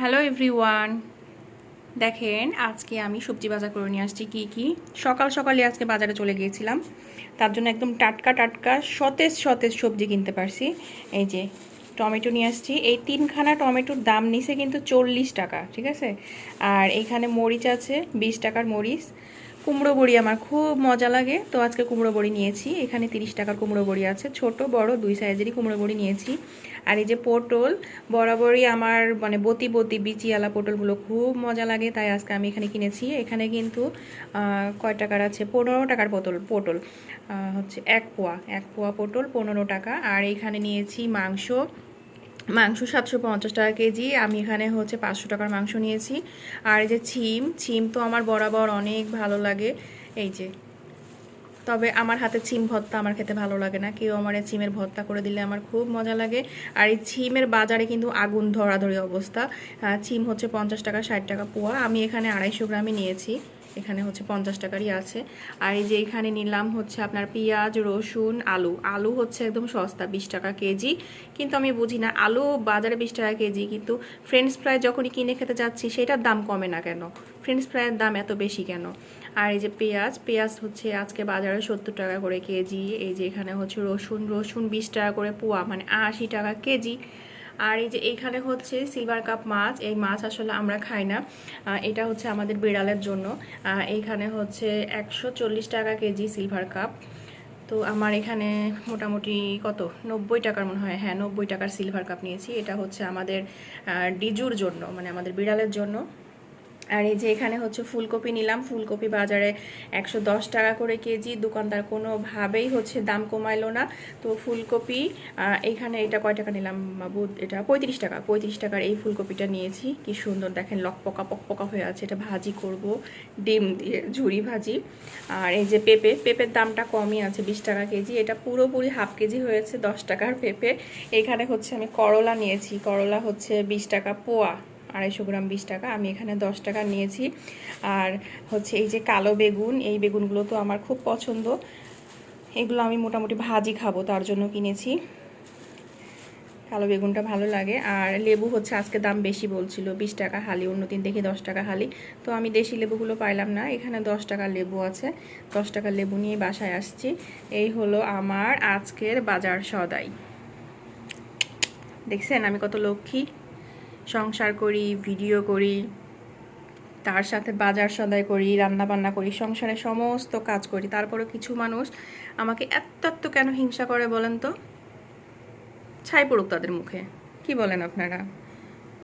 Hello everyone দেখেন, আজকে আমি সবজি বাজার করে নিয়ে আসছি কী কী। সকাল সকালে আজকে বাজারে চলে গিয়েছিলাম। তার জন্য একদম টাটকা টাটকা, সতেজ সতেজ সবজি কিনতে পারছি। এই যে, টমেটো নিয়ে আসছি। এই তিনখানা টমেটোর দাম নিছে কিন্তু চল্লিশ টাকা, ঠিক আছে? আর এখানে মরিচ আছে, বিশ টাকার মরিচ। কুমড়ো বড়ি আমার খুব মজা লাগে। তো আজকে কুমড়ো বড়ি নিয়েছি। এখানে তিরিশ টাকার কুমড়ো বড়ি আছে। ছোট, বড়, দুই সাইজেরই কুমড়ো বড়ি নিয়েছি। আর এই যে পটল, বরাবরই আমার মানে বতি বতি বিচিয়ালা পটলগুলো খুব মজা লাগে। তাই আজকে আমি এখানে কিনেছি। এখানে কিন্তু কয় টাকার আছে? পনেরো টাকার পটল পটল হচ্ছে এক পোয়া এক পোয়া পটল, পনেরো টাকা। আর এখানে নিয়েছি মাংস। মাংস সাতশো পঞ্চাশ টাকা কেজি। আমি এখানে হচ্ছে পাঁচশো টাকার মাংস নিয়েছি। আর এই যে ছিম ছিম তো আমার বরাবর অনেক ভালো লাগে। এই যে। তবে আমার হাতে ছিম ভর্তা আমার খেতে ভালো লাগে না। কেউ আমার ছিমের ভর্তা করে দিলে আমার খুব মজা লাগে। আর এই ছিমের বাজারে কিন্তু আগুন ধরাধরি অবস্থা। ছিম হচ্ছে পঞ্চাশ টাকা, ষাট টাকা পোয়া। আমি এখানে আড়াইশো গ্রামই নিয়েছি। এখানে হচ্ছে পঞ্চাশ টাকারই আছে। আর এই যে এখানে নিলাম হচ্ছে আপনার পেঁয়াজ, রসুন, আলু। আলু হচ্ছে একদম সস্তা, বিশ টাকা কেজি। কিন্তু আমি বুঝি না, আলু বাজারে বিশ টাকা কেজি, কিন্তু ফ্রেঞ্চ ফ্রাই যখনই কিনে খেতে যাচ্ছি, সেটার দাম কমে না কেন? ফ্রেঞ্চ ফ্রাইয়ের দাম এত বেশি কেন? আর এই যে পেঁয়াজ পেঁয়াজ হচ্ছে আজকে বাজারে সত্তর টাকা করে কেজি। এই যে এখানে হচ্ছে রসুন রসুন বিশ টাকা করে পোয়া মানে আশি টাকা কেজি। আর এই যে এইখানে হচ্ছে সিলভার কাপ মাছ, এই মাছ আসলে আমরা খাই না। এটা হচ্ছে আমাদের বিড়ালের জন্য। এইখানে হচ্ছে একশো চল্লিশ টাকা কেজি সিলভার কাপ তো আমার এখানে মোটামুটি কত? নব্বই টাকার মনে হয়। হ্যাঁ নব্বই টাকার সিলভার কাপ নিয়েছি। এটা হচ্ছে আমাদের ডিজুর জন্য মানে আমাদের বিড়ালের জন্য। আর এই যে এখানে হচ্ছে ফুলকপি নিলাম। ফুলকপি বাজারে একশো দশ টাকা করে কেজি। দোকানদার কোনোভাবেই হচ্ছে দাম কমাইলো না। তো ফুলকপি এখানে এটা কয় টাকা নিলাম বাবু? এটা পঁয়ত্রিশ টাকা। পঁয়ত্রিশ টাকার এই ফুলকপিটা নিয়েছি। কি সুন্দর। দেখেন লকপকা পকপকা হয়ে আছে। এটা ভাজি করব। ডিম দিয়ে ঝুরি ভাজি। আর এই যে পেঁপে, পেঁপের দামটা কমই আছে, বিশ টাকা কেজি। এটা পুরোপুরি হাফ কেজি হয়েছে, দশ টাকার পেঁপে। এখানে হচ্ছে আমি করলা নিয়েছি। করলা হচ্ছে বিশ টাকা পোয়া। আড়াইশো গ্রাম বিশ টাকা, আমি এখানে দশ টাকা নিয়েছি। আর হচ্ছে এই যে কালো বেগুন, এই বেগুনগুলো তো আমার খুব পছন্দ। এগুলো আমি মোটামুটি ভাজি খাব, তার জন্য কিনেছি। কালো বেগুনটা ভালো লাগে। আর লেবু হচ্ছে আজকে দাম বেশি বলছিল, বিশ টাকা হালি, অন্য দিন দেখি দশ টাকা হালি। তো আমি দেশি লেবুগুলো পাইলাম না, এখানে দশ টাকা লেবু আছে। দশ টাকা লেবু নিয়ে বাসায় আসছি। এই হলো আমার আজকের বাজার সদাই। দেখছেন আমি কত লক্ষ্মী? সংসার করি ভিডিও করি, তার সাথে বাজার সদাই করি, রান্না বান্না করি, সংসারে সমস্ত কাজ করি। তারপরে কিছু মানুষ আমাকে এত এত কেন হিংসা করে বলেন তো? ছাই পড়ুক তাদের মুখে। কি বলেন আপনারা?